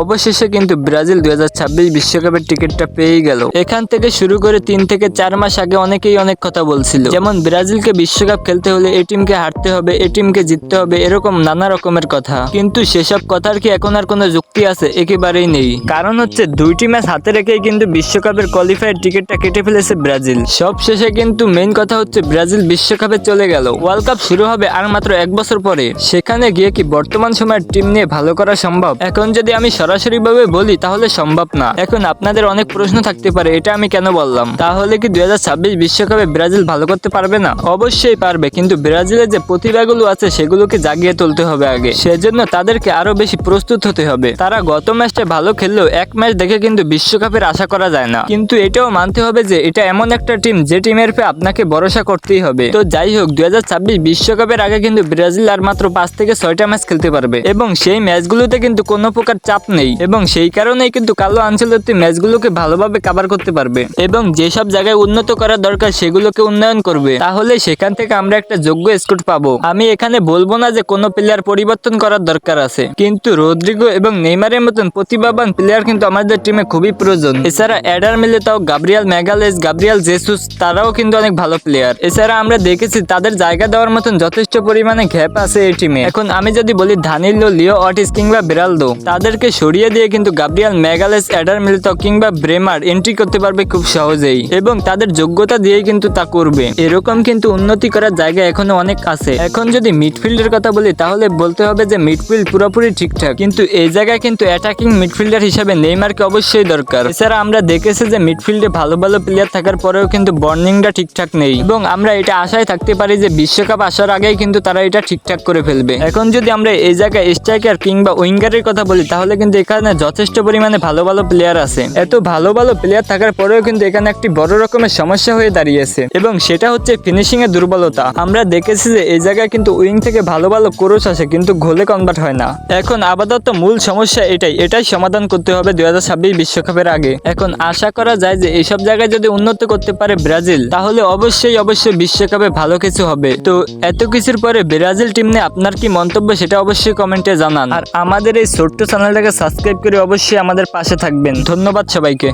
অবশেষে কিন্তু ব্রাজিল দুই বিশ্বকাপের টিকিটটা পেয়েই গেল। এখান থেকে শুরু করে তিন থেকে চার মাস আগে অনেকেই অনেক কথা বলছিল। যেমন ব্রাজিলকে বিশ্বকাপ খেলতে হলে এই টিমকে হারতে হবে এই টিমকে জিততে হবে, এরকম নানা রকমের কথা। কিন্তু সেসব কথার কি এখন আর কোনো যুক্তি আছে? একেবারেই নেই। কারণ হচ্ছে দুইটি ম্যাচ হাতে রেখেই কিন্তু বিশ্বকাপের কোয়ালিফায়ার টিকিটটা কেটে ফেলেছে ব্রাজিল। সব শেষে কিন্তু মেইন কথা হচ্ছে ব্রাজিল বিশ্বকাপে চলে গেল। ওয়ার্ল্ড কাপ শুরু হবে আর মাত্র এক বছর পরে। সেখানে গিয়ে কি বর্তমান সময়ের টিম নিয়ে ভালো করা সম্ভব? এখন যদি আমি সরাসরি ভাবে বলি, তাহলে সম্ভব না। এখন আপনাদের অনেক প্রশ্ন থাকতে পারে, এটা আমি কেন বললাম? তাহলে কি দুই বিশ্বকাপে ব্রাজিল ভালো করতে পারবে না? অবশ্যই পারবে, কিন্তু ব্রাজিলের যে প্রতিভাগুলো আছে, সেগুলোকে জাগিয়ে তুলতে হবে আগে। সেজন্য তাদেরকে আরও বেশি প্রস্তুত হতে হবে। তারা গত ম্যাচটা ভালো খেললেও এক ম্যাচ দেখে কিন্তু বিশ্বকাপের আশা করা যায় না। কিন্তু এটাও মানতে হবে যে, এটা এমন একটা টিম যে টিমের পে আপনাকে ভরসা করতেই হবে। তো যাই হোক, দুই বিশ্বকাপের আগে কিন্তু ব্রাজিল আর মাত্র পাঁচ থেকে ছয়টা ম্যাচ খেলতে পারবে। এবং সেই ম্যাচগুলোতে কিন্তু কোনো প্রকার চাপ নেই এবং সেই কারণেই কিন্তু কালো আঞ্চলতি ম্যাচগুলোকে ভালোভাবে কাভার করতে পারবে এবং যেসব জায়গায় উন্নত করা দরকার সেগুলোকে উন্নয়ন করবে। তাহলে সেখান থেকে আমরা একটা যোগ্য স্কোর পাবো। আমি এখানে বলব না যে কোনো প্লেয়ার পরিবর্তন করার দরকার আছে। কিন্তু রদ্রিগো এবং নেইমারের মতন প্রতিভাবান প্লেয়ার কিন্তু আমাদের টিমে খুবই প্রয়োজন। এছাড়া অ্যাডার মিলে তাও গাব্রিয়াল ম্যাগালেস, গাব্রিয়াল জেসুস তারাও কিন্তু অনেক ভালো প্লেয়ার এছাড়া আমরা দেখেছি তাদের জায়গা দেওয়ার মতন যথেষ্ট পরিমাণে গ্যাপ আছে এই টিমে এখন আমি যদি বলি ধানিলো, লিও অটিস কিংবা বেরালদো, তাদেরকে সরিয়ে দিয়ে কিন্তু গাব্রিয়াল ম্যাগালেস অ্যাডার মিলিতাও কিংবা ব্রেমার এন্ট্রি করতে পারবে খুব সহজেই। এবং তাদের যোগ্যতা দিয়েই কিন্তু তা করবে। এরকম কিন্তু উন্নতি করার জায়গা এখনও অনেক আছে। এখন যদি মিডফিল্ডের কথা বলি, তাহলে বলতে হবে যে মিডফিল্ড পুরোপুরি ঠিকঠাক। কিন্তু এই জায়গায় কিন্তু অ্যাটাকিং মিডফিল্ডার হিসাবে নেইমারকে অবশ্যই দরকার। এছাড়া আমরা দেখেছি যে মিডফিল্ডে ভালো ভালো প্লেয়ার থাকার পরেও কিন্তু বর্নিংটা ঠিকঠাক নেই। এবং আমরা এটা আশায় থাকতে পারি যে বিশ্বকাপ আসার আগেই কিন্তু তারা এটা ঠিকঠাক করে ফেলবে। এখন যদি আমরা এই জায়গায় স্ট্রাইকার কিংবা উইঙ্গারের কথা বলি, তাহলে কিন্তু এখানে যথেষ্ট পরিমাণে ভালো ভালো প্লেয়ার আছে। এত ভালো ভালো প্লেয়ার থাকার পরেও কিন্তু এখানে একটি বড় রকমের সমস্যা হয়ে দাঁড়িয়েছে। এবং সেটা হচ্ছে ফিনিশিং এর দুর্বলতা। আমরা দেখেছি যে এই জায়গায় কিন্তু উইং থেকে ভালো ভালো কোরস আসে, কিন্তু গোলে কনভার্ট হয় না। এখন আপাতত মূল সমস্যা এটাই। এটাই সমাধান করতে হবে দুই বিশ্বকাপের আগে। এখন আশা করা যায় যে এইসব জায়গায় যদি উন্নত করতে পারে ব্রাজিল, তাহলে অবশ্যই অবশ্যই বিশ্বকাপে ভালো কিছু হবে। তো এত কিছুর পরে ব্রাজিল টিম নিয়ে আপনার কি মন্তব্য সেটা অবশ্যই কমেন্টে জানান। আর আমাদের এই ছোট্ট চ্যানেলটাকে সাবস্ক্রাইব করে অবশ্যই আমাদের পাশে থাকবেন। ধন্যবাদ সবাইকে।